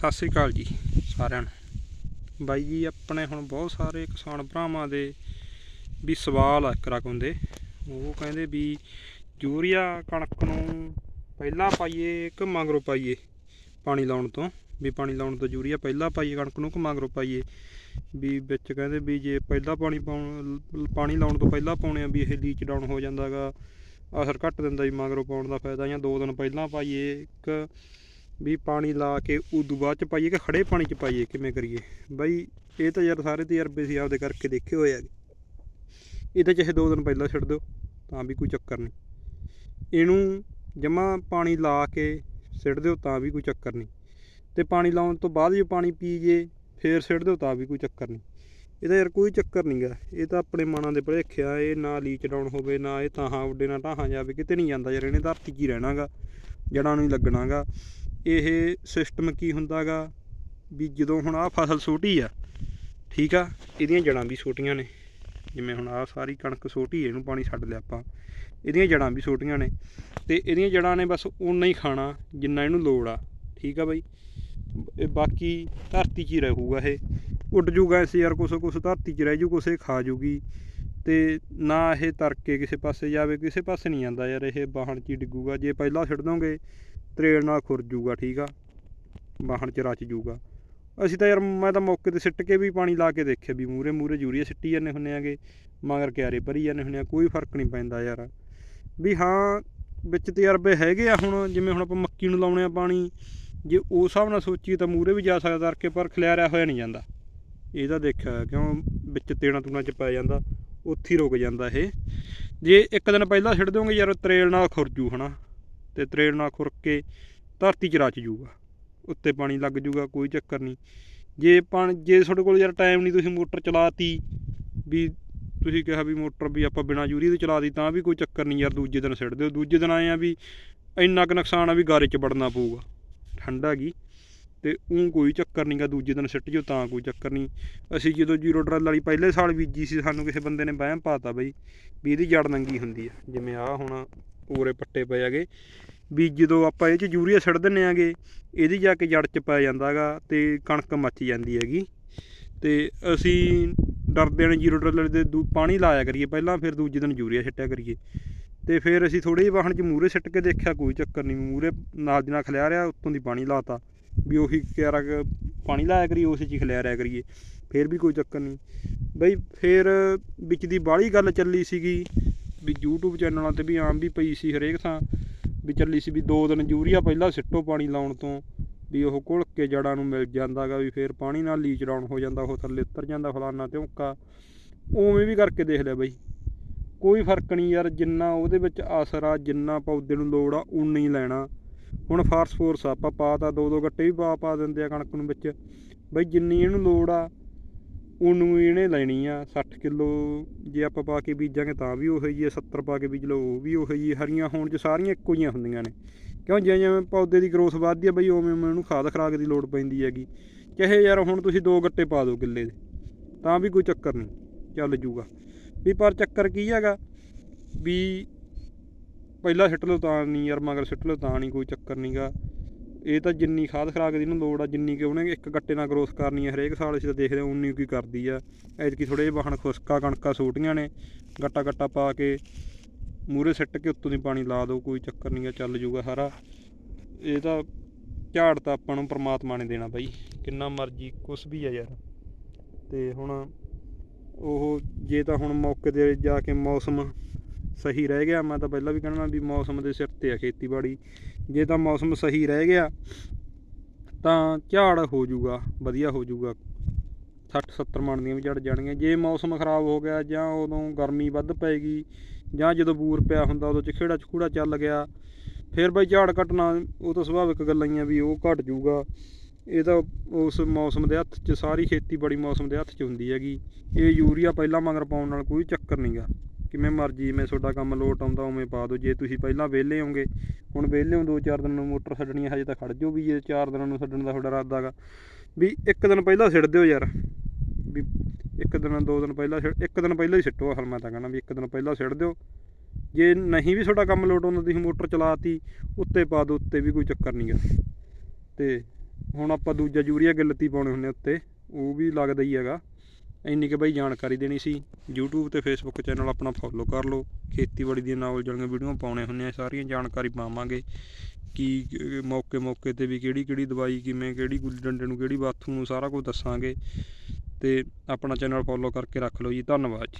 ਸਤਿ ਸ੍ਰੀ ਅਕਾਲ ਜੀ ਸਾਰਿਆਂ ਨੂੰ। ਬਾਈ ਜੀ, ਆਪਣੇ ਹੁਣ ਬਹੁਤ ਸਾਰੇ ਕਿਸਾਨ ਭਰਾਵਾਂ ਦੇ ਵੀ ਸਵਾਲ ਆ ਇੱਕ ਰਕਮ ਦੇ। ਉਹ ਕਹਿੰਦੇ ਵੀ ਯੂਰੀਆ ਕਣਕ ਨੂੰ ਪਹਿਲਾਂ ਪਾਈਏ ਕਿ ਮਗਰੋਂ ਪਾਈਏ ਪਾਣੀ ਲਾਉਣ ਤੋਂ? ਵੀ ਪਾਣੀ ਲਾਉਣ ਤੋਂ ਯੂਰੀਆ ਪਹਿਲਾਂ ਪਾਈਏ ਕਣਕ ਨੂੰ ਕਿ ਮਗਰੋਂ ਪਾਈਏ? ਵੀ ਵਿੱਚ ਕਹਿੰਦੇ ਵੀ ਜੇ ਪਹਿਲਾਂ ਪਾਣੀ ਪਾਉਣ, ਪਾਣੀ ਲਾਉਣ ਤੋਂ ਪਹਿਲਾਂ ਪਾਉਣੇ ਆ ਵੀ ਇਹ ਲੀਚ ਡਾਊਨ ਹੋ ਜਾਂਦਾਗਾ, ਅਸਰ ਘੱਟ ਦਿੰਦਾ ਜੀ ਮਗਰੋਂ ਪਾਉਣ ਦਾ ਫਾਇਦਾ ਜਾਂ ਦੋ ਦਿਨ ਪਹਿਲਾਂ ਪਾਈਏ ਇੱਕ ਵੀ ਪਾਣੀ ਲਾ ਕੇ ਉਦੋਂ ਬਾਅਦ ਚ ਪਾਈਏ ਕਿ ਖੜੇ ਪਾਣੀ ਚ ਪਾਈਏ, ਕਿਵੇਂ ਕਰੀਏ? ਬਾਈ ਇਹ ਤਾਂ ਯਾਰ ਸਾਰੇ ਤਜਰਬੇ ਸੀ ਆਪਦੇ ਕਰਕੇ ਦੇਖੇ ਹੋਏ ਆ ਇਹਦੇ ਚਾਹੇ ਦੋ ਦਿਨ ਪਹਿਲਾਂ ਛੱਡ ਦਿਓ, ਤਾਂ ਵੀ ਕੋਈ ਚੱਕਰ ਨਹੀਂ। ਇਹਨੂੰ ਜਮਾ ਪਾਣੀ ਲਾ ਕੇ ਸਿੱਟ ਦਿਓ, ਤਾਂ ਵੀ ਕੋਈ ਚੱਕਰ ਨਹੀਂ। ਤੇ ਪਾਣੀ ਲਾਉਣ ਤੋਂ ਬਾਅਦ ਜੇ ਪਾਣੀ ਪੀ ਜੇ, ਫੇਰ ਸਿੱਟ ਦਿਓ, ਤਾਂ ਵੀ ਕੋਈ ਚੱਕਰ ਨਹੀਂ। ਇਹਦਾ ਯਾਰ ਕੋਈ ਚੱਕਰ ਨਹੀਂਗਾ ਇਹ ਤਾਂ ਆਪਣੇ ਮਨਾਂ ਦੇ ਭਲੇਖਿਆ ਇਹ ਨਾ ਲੀਚ ਡਾਊਨ ਹੋਵੇ, ਨਾ ਇਹ ਤਾਹਾਂ ਉੱਡੇ, ਨਾ ਢਾਹਾਂ ਜਾਵੇ, ਕਿਤੇ ਨਹੀਂ ਜਾਂਦਾ ਯਾਰ। ਇਹਨੇ ਧਰਤੀ 'ਚ ਹੀ ਰਹਿਣਾਗਾ ਜੜਾਂ ਨੂੰ ਹੀ ਲੱਗਣਾਗਾ ਇਹ ਸਿਸਟਮ ਕੀ ਹੁੰਦਾਗਾ ਵੀ ਜਦੋਂ ਹੁਣ ਆਹ ਫਸਲ ਛੋਟੀ ਆ, ਠੀਕ ਆ, ਇਹਦੀਆਂ ਜੜਾਂ ਵੀ ਛੋਟੀਆਂ ਨੇ। ਜਿਵੇਂ ਹੁਣ ਆਹ ਸਾਰੀ ਕਣਕ ਛੋਟੀ ਇਹਨੂੰ ਪਾਣੀ ਛੱਡ ਲਿਆ ਆਪਾਂ। ਇਹਦੀਆਂ ਜੜਾਂ ਵੀ ਛੋਟੀਆਂ ਨੇ ਤੇ ਇਹਦੀਆਂ ਜੜਾਂ ਨੇ ਬਸ ਉਨਾ ਹੀ ਖਾਣਾ ਜਿੰਨਾ ਇਹਨੂੰ ਲੋੜ ਆ, ਠੀਕ ਆ ਬਾਈ? ਇਹ ਬਾਕੀ ਧਰਤੀ 'ਚ ਹੀ ਰਹੂਗਾ ਇਹ। ਉੱਡ ਜੂਗਾ ਇਸ ਯਾਰ ਕੁਛ ਕੁਛ ਧਰਤੀ 'ਚ ਰਹਿ ਜੂ, ਕੁਛ ਖਾ ਜੂਗੀ। ਤੇ ਨਾ ਇਹ ਤਰਕੇ ਕਿਸੇ ਪਾਸੇ ਜਾਵੇ, ਕਿਸੇ ਪਾਸੇ ਨਹੀਂ ਜਾਂਦਾ ਯਾਰ, ਇਹ ਬਾਹਣ 'ਚ ਹੀ ਡਿੱਗੂਗਾ। ਜੇ ਪਹਿਲਾਂ ਛੱਡ ਦੋਗੇ ਤਰੇੜ ਨਾਲ ਖੁਰ ਜੂਗਾ, ਠੀਕ ਆ? ਬਾਹਣ 'ਚ ਰਚ ਜੂਗਾ। ਅਸੀਂ ਤਾਂ ਯਾਰ, ਮੈਂ ਤਾਂ ਮੌਕੇ ਤੇ ਸਿੱਟ ਕੇ ਵੀ ਪਾਣੀ ਲਾ ਕੇ ਦੇਖਿਆ ਵੀ ਮੂਰੇ ਮੂਰੇ ਯੂਰੀਆ ਸਿੱਟੀ ਜਾਂਦੇ ਹੁੰਨੇ ਆਗੇ, ਮਗਰ ਕਿਆਰੇ ਭਰੀ ਜਾਂਦੇ ਹੁੰਨੇ ਆ, ਕੋਈ ਫ਼ਰਕ ਨਹੀਂ ਪੈਂਦਾ ਯਾਰ। ਵੀ ਹਾਂ, ਵਿੱਚ ਤਜਰਬੇ ਹੈਗੇ ਆ ਹੁਣ, ਜਿਵੇਂ ਹੁਣ ਆਪਾਂ ਮੱਕੀ ਨੂੰ ਲਾਉਣੇ ਆ ਪਾਣੀ, ਜੇ ਉਸ ਹਿਸਾਬ ਨਾਲ ਸੋਚੀਏ ਤਾਂ ਮੂਰੇ ਵੀ ਜਾ ਸਕਦਾ ਤੜਕੇ, ਪਰ ਖਿਲਾਰਿਆ ਹੋਇਆ ਨਹੀਂ ਜਾਂਦਾ। ਇਹਦਾ ਦੇਖਿਆ ਕਿਉਂ, ਵਿੱਚ ਤੇਣਾ ਤੂਣਾ ਚ ਪੈ ਜਾਂਦਾ, ਉੱਥੇ ਹੀ ਰੁਕ ਜਾਂਦਾ ਇਹ। ਜੇ ਇੱਕ ਦਿਨ ਪਹਿਲਾਂ ਛੱਡ ਦੋਗੇ ਯਾਰ ਤਰੇਲ ਨਾਲ ਖੁਰਜੂ ਹਨਾ। ਤੇ ਤਰੇਲ ਨਾਲ ਖੁਰਕ ਕੇ ਧਰਤੀ ਚ ਰਚ ਜੂਗਾ। ਉੱਤੇ ਪਾਣੀ ਲੱਗ ਜੂਗਾ, ਕੋਈ ਚੱਕਰ ਨਹੀਂ। ਜੇ ਪਾਣੀ, ਜੇ ਤੁਹਾਡੇ ਕੋਲ ਯਾਰ ਟਾਈਮ ਨਹੀਂ, ਤੁਸੀਂ ਮੋਟਰ ਚਲਾਤੀ, ਵੀ ਤੁਸੀਂ ਕਿਹਾ ਵੀ ਮੋਟਰ ਵੀ ਆਪਾਂ ਬਿਨਾ ਯੂਰੀ ਦੇ ਚਲਾ ਦੀ ਤਾਂ ਵੀ ਕੋਈ ਚੱਕਰ ਨਹੀਂ ਯਾਰ ਦੂਜੇ ਦਿਨ ਸਿੱਟ ਦਿਓ। ਦੂਜੇ ਦਿਨ ਆਏ ਆ ਵੀ ਇੰਨਾ ਕੁ ਨੁਕਸਾਨ ਆ ਵੀ ਗਾਰੇ 'ਚ ਵੜਨਾ ਪਊਗਾ। ਠੰਡਾ ਹੈਗੀ ਤੇ ਉਹ ਕੋਈ ਚੱਕਰ ਨਹੀਂਗਾ ਦੂਜੇ ਦਿਨ ਸਿੱਟ ਜਿਓ, ਤਾਂ ਕੋਈ ਚੱਕਰ ਨਹੀਂ। ਅਸੀਂ ਜਦੋਂ ਜੀਰੋ ਡਰਲ ਵਾਲੀ ਪਹਿਲੇ ਸਾਲ ਬੀਜੀ ਸੀ, ਸਾਨੂੰ ਕਿਸੇ ਬੰਦੇ ਨੇ ਵਹਿਮ ਪਾਤਾ ਬਈ, ਵੀ ਇਹਦੀ ਜੜ ਨੰਗੀ ਹੁੰਦੀ ਆ। ਜਿਵੇਂ ਆ ਹੁਣ ਪੂਰੇ ਪੱਟੇ ਪਏ ਹੈਗੇ। ਵੀ ਜਦੋਂ ਆਪਾਂ ਇਹ 'ਚ ਯੂਰੀਆ ਸਿੱਟ ਦਿੰਨੇ ਆਗੇ, ਇਹਦੀ ਜਾ ਕੇ ਜੜ 'ਚ ਪੈ ਜਾਂਦਾਗਾ ਤੇ ਕਣਕ ਮੱਚ ਜਾਂਦੀ ਹੈਗੀ। ਤੇ ਅਸੀਂ ਡਰਦੇ ਨੇ ਜੀਰੋ ਡਰਲ ਦੇ ਦੂ, ਪਾਣੀ ਲਾਇਆ ਕਰੀਏ ਪਹਿਲਾਂ, ਫਿਰ ਦੂਜੇ ਦਿਨ ਯੂਰੀਆ ਛੱਟਿਆ ਕਰੀਏ। ਤੇ ਫਿਰ ਅਸੀਂ ਥੋੜੇ ਜਿਹੇ ਵਾਹਣ 'ਚ ਮੂਰੇ ਸਿੱਟ ਕੇ ਦੇਖਿਆ, ਕੋਈ ਚੱਕਰ ਨਹੀਂ ਮੂਰੇ ਨਾਲ ਦੀ ਨਾਲ ਖਲਿਆ ਰਿਆ ਉੱਤੋਂ ਦੀ ਪਾਣੀ ਲਾਤਾ। ਵੀ ਉਹੀ ਕਿਆਰਾ ਕੁ ਪਾਣੀ ਲਾਇਆ ਕਰੀਏ, ਉਸੇ 'ਚ ਹੀ ਖਲਿਆ ਰਿਆ ਕਰੀਏ, ਫਿਰ ਵੀ ਕੋਈ ਚੱਕਰ ਨਹੀਂ। ਬਈ ਫਿਰ ਵਿੱਚ ਦੀ ਬਾਹਲੀ ਗੱਲ ਚੱਲੀ ਸੀਗੀ ਵੀ YouTube ਚੈਨਲਾਂ ਤੇ ਵੀ ਆਮ ਵੀ ਪਈ ਸੀ ਹਰੇਕ ਥਾਂ, ਵੀ ਚੱਲੀ ਸੀ ਵੀ ਦੋ ਦਿਨ ਯੂਰੀਆ ਪਹਿਲਾਂ ਸਿੱਟੋ ਪਾਣੀ ਲਾਉਣ ਤੋਂ, ਵੀ ਉਹ ਘੁਲ ਕੇ ਜੜਾਂ ਨੂੰ ਮਿਲ ਜਾਂਦਾਗਾ, ਵੀ ਫਿਰ ਪਾਣੀ ਨਾਲ ਲੀਚ ਡਾਊਨ ਹੋ ਜਾਂਦਾ, ਉਹ ਥੱਲੇ ਉਤਰ ਜਾਂਦਾ ਫਲਾਨਾ ਧਿਉਂਕਾ ਉਵੇਂ ਵੀ ਕਰਕੇ ਦੇਖ ਲਿਆ ਬਈ। ਕੋਈ ਫ਼ਰਕ ਨਹੀਂ ਯਾਰ, ਜਿੰਨਾ ਉਹਦੇ ਵਿੱਚ ਅਸਰ ਆ ਜਿੰਨਾ ਪੌਦੇ ਨੂੰ ਲੋੜ ਆ ਉਨਾ ਹੀ ਲੈਣਾ। ਹੁਣ ਫਾਰਸ ਫੋਰਸ ਆਪਾਂ ਪਾ ਤਾਂ ਦੋ ਦੋ ਗੱਟੇ ਵੀ ਪਾ ਪਾ ਦਿੰਦੇ ਆ ਕਣਕ ਨੂੰ ਵਿੱਚ। ਬਈ ਜਿੰਨੀ ਇਹਨੂੰ ਲੋੜ ਆ ਉਹਨੂੰ ਇਹਨੇ ਲੈਣੀ ਆ 60 ਕਿਲੋ, ਜੇ ਆਪਾਂ ਪਾ ਕੇ ਬੀਜਾਂਗੇ ਤਾਂ ਵੀ ਉਹੀ ਜੀ 70 ਪਾ ਕੇ ਬੀਜ ਲਓ, ਉਹ ਵੀ ਉਹੀ ਜੀ ਹਰੀਆਂ ਹੋਣ ਚ ਸਾਰੀਆਂ ਇੱਕੋ ਜਿਹੀਆਂ ਹੁੰਦੀਆਂ ਨੇ। ਕਿਉਂ ਜਿਵੇਂ ਜਿਵੇਂ ਪੌਦੇ ਦੀ ਗਰੋਥ ਵੱਧਦੀ ਆ ਬਈ, ਉਵੇਂ ਉਵੇਂ ਉਹਨੂੰ ਖਾਦ ਖਰਾਕ ਦੀ ਲੋੜ ਪੈਂਦੀ ਹੈਗੀ। ਚਾਹੇ ਯਾਰ ਹੁਣ ਤੁਸੀਂ ਦੋ ਗੱਟੇ ਪਾ ਦਿਓ ਕਿੱਲੇ ਦੇ, ਤਾਂ ਵੀ ਕੋਈ ਚੱਕਰ ਨਹੀਂ, ਚੱਲ ਜੂਗਾ। ਵੀ ਪਰ ਚੱਕਰ ਕੀ ਹੈਗਾ? ਵੀ ਪਹਿਲਾਂ ਸਿੱਟ ਲਓ ਤਾਂ ਨਹੀਂ ਯਾਰ, ਮਗਰ ਸਿੱਟ ਲਓ ਤਾਂ ਨਹੀਂ ਕੋਈ ਚੱਕਰ ਨਹੀਂਗਾ ਇਹ ਤਾਂ ਜਿੰਨੀ ਖਾਦ ਖਰਾਕ ਦੀ ਨੂੰ ਲੋੜ ਆ, ਜਿੰਨੀ ਕਿ ਉਹਨੇ ਇੱਕ ਗੱਟੇ ਨਾਲ ਗਰੋਥ ਕਰਨੀ ਹੈ ਹਰੇਕ ਸਾਲ ਅਸੀਂ ਤਾਂ ਦੇਖਦੇ ਹਾਂ ਉਨੀ ਕੀ ਕਰਦੀ ਆ। ਐਤਕੀ ਥੋੜੇ ਜਿਹੇ ਵਾਹਣ ਖੁਸਕਾ ਕਣਕਾਂ ਛੋਟੀਆਂ ਨੇ, ਗੱਟਾ ਗੱਟਾ ਪਾ ਕੇ ਮੂਰੇ ਸਿੱਟ ਕੇ ਉੱਤੋਂ ਦੀ ਪਾਣੀ ਲਾ ਦਿਓ ਕੋਈ ਚੱਕਰ ਨਹੀਂ ਆ ਚੱਲ ਜੂਗਾ ਸਾਰਾ। ਇਹ ਤਾਂ ਝਾੜ ਤਾਂ ਆਪਾਂ ਨੂੰ ਪ੍ਰਮਾਤਮਾ ਨੇ ਦੇਣਾ ਬਾਈ, ਕਿੰਨਾ ਮਰਜ਼ੀ ਕੁਛ ਵੀ ਆ ਯਾਰ। ਤੇ ਹੁਣ ਉਹ ਜੇ ਤਾਂ ਹੁਣ ਮੌਕੇ ਤੇ ਜਾ ਕੇ ਮੌਸਮ ਸਹੀ ਰਹਿ ਗਿਆ। ਮੈਂ ਤਾਂ ਪਹਿਲਾਂ ਵੀ ਕਹਿਣਾ ਵੀ ਮੌਸਮ ਦੇ ਸਿਰ ਤੇ ਆ ਖੇਤੀਬਾੜੀ। ਜੇ ਤਾਂ ਮੌਸਮ ਸਹੀ ਰਹਿ ਗਿਆ, ਤਾਂ ਝਾੜ ਹੋ ਜਾਊਗਾ, ਵਧੀਆ ਹੋ ਜਾਊਗਾ। 60 70 ਮਣ ਦੀਆਂ ਵੀ ਝੜ ਜਾਣਗੀਆਂ। ਜੇ ਮੌਸਮ ਖਰਾਬ ਹੋ ਗਿਆ ਜਾਂ ਉਦੋਂ ਗਰਮੀ ਵੱਧ ਪਏਗੀ ਜਾਂ ਜਦੋਂ ਬੂਰ ਪਿਆ ਹੁੰਦਾ, ਉਦੋਂ ਚਖੇੜਾ ਚਖੂੜਾ ਚੱਲ ਗਿਆ, ਫਿਰ ਬਈ ਝਾੜ ਘਟਣਾ ਉਹ ਤਾਂ ਸੁਭਾਵਿਕ ਗੱਲਾਂ ਹੀ ਆ ਵੀ ਉਹ ਘਟ ਜਾਊਗਾ। ਇਹ ਤਾਂ ਉਸ ਮੌਸਮ ਦੇ ਹੱਥ 'ਚ, ਸਾਰੀ ਖੇਤੀਬਾੜੀ ਮੌਸਮ ਦੇ ਹੱਥ 'ਚ ਹੁੰਦੀ ਹੈਗੀ। ਇਹ ਯੂਰੀਆ ਪਹਿਲਾਂ ਮਗਰ ਪਾਉਣ ਨਾਲ ਕੋਈ ਚੱਕਰ ਨਹੀਂਗਾ ਕਿਵੇਂ ਮਰਜ਼ੀ ਮੈਂ ਤੁਹਾਡਾ ਕੰਮ ਲੋਟ ਆਉਂਦਾ ਉਵੇਂ ਪਾ ਦਿਓ। ਜੇ ਤੁਸੀਂ ਪਹਿਲਾਂ ਵਿਹਲੇ ਹੋਗੇ ਹੁਣ ਵਿਹਲੇ ਹੋ ਦੋ ਚਾਰ ਦਿਨ ਨੂੰ ਮੋਟਰ ਛੱਡਣੀ ਹਜੇ ਤਾਂ ਖੜ ਜਾਓ ਵੀ ਜੇ ਚਾਰ ਦਿਨਾਂ ਨੂੰ ਛੱਡਣ ਦਾ ਤੁਹਾਡਾ ਇਰਾਦਾ ਹੈਗਾ ਵੀ ਇੱਕ ਦਿਨ ਪਹਿਲਾਂ ਸਿੱਟ ਦਿਓ ਯਾਰ। ਵੀ ਇੱਕ ਦਿਨ, ਦੋ ਦਿਨ ਪਹਿਲਾਂ ਸਿੱਟ- ਇੱਕ ਦਿਨ ਪਹਿਲਾਂ ਹੀ ਸਿੱਟੋ ਅਸਲ, ਮੈਂ ਤਾਂ ਕਹਿੰਦਾ ਵੀ ਇੱਕ ਦਿਨ ਪਹਿਲਾਂ ਸਿੱਟ ਦਿਓ। ਜੇ ਨਹੀਂ ਵੀ ਤੁਹਾਡਾ ਕੰਮ ਲੋਟ ਆਉਂਦਾ, ਤੁਸੀਂ ਮੋਟਰ ਚਲਾਤੀ, ਉੱਤੇ ਪਾ ਦਿਓ, ਉੱਤੇ ਵੀ ਕੋਈ ਚੱਕਰ ਨਹੀਂਗਾ ਤੇ ਹੁਣ ਆਪਾਂ ਦੂਜਾ ਯੂਰੀਆ ਗਿੱਲਤੀ ਪਾਉਣੇ ਹੁੰਦੇ ਉੱਤੇ, ਉਹ ਵੀ ਲੱਗਦਾ ਹੀ ਹੈਗਾ। ਇੰਨੀ ਕਿ ਬਾਈ ਜਾਣਕਾਰੀ ਦੇਣੀ ਸੀ। YouTube ਤੇ Facebook ਚੈਨਲ ਆਪਣਾ ਫੋਲੋ ਕਰ ਲਓ। ਖੇਤੀਬਾੜੀ ਦੀਆਂ ਨੌਲੇਜ ਵਾਲੀਆਂ ਵੀਡੀਓ ਪਾਉਣੇ ਹੁੰਦੇ ਆ। ਸਾਰੀਆਂ ਜਾਣਕਾਰੀ ਪਾਵਾਂਗੇ ਕੀ ਮੌਕੇ ਮੌਕੇ ਤੇ ਵੀ ਕਿਹੜੀ ਕਿਹੜੀ ਦਵਾਈ ਕਿਵੇਂ, ਕਿਹੜੀ ਗੁੱਲੀ ਡੰਡੇ ਨੂੰ, ਕਿਹੜੀ ਬਾਥੂ ਨੂੰ ਸਾਰਾ ਕੁਝ ਦੱਸਾਂਗੇ। ਤੇ ਆਪਣਾ ਚੈਨਲ ਫੋਲੋ ਕਰਕੇ ਰੱਖ ਲਓ ਜੀ। ਧੰਨਵਾਦ ਜੀ।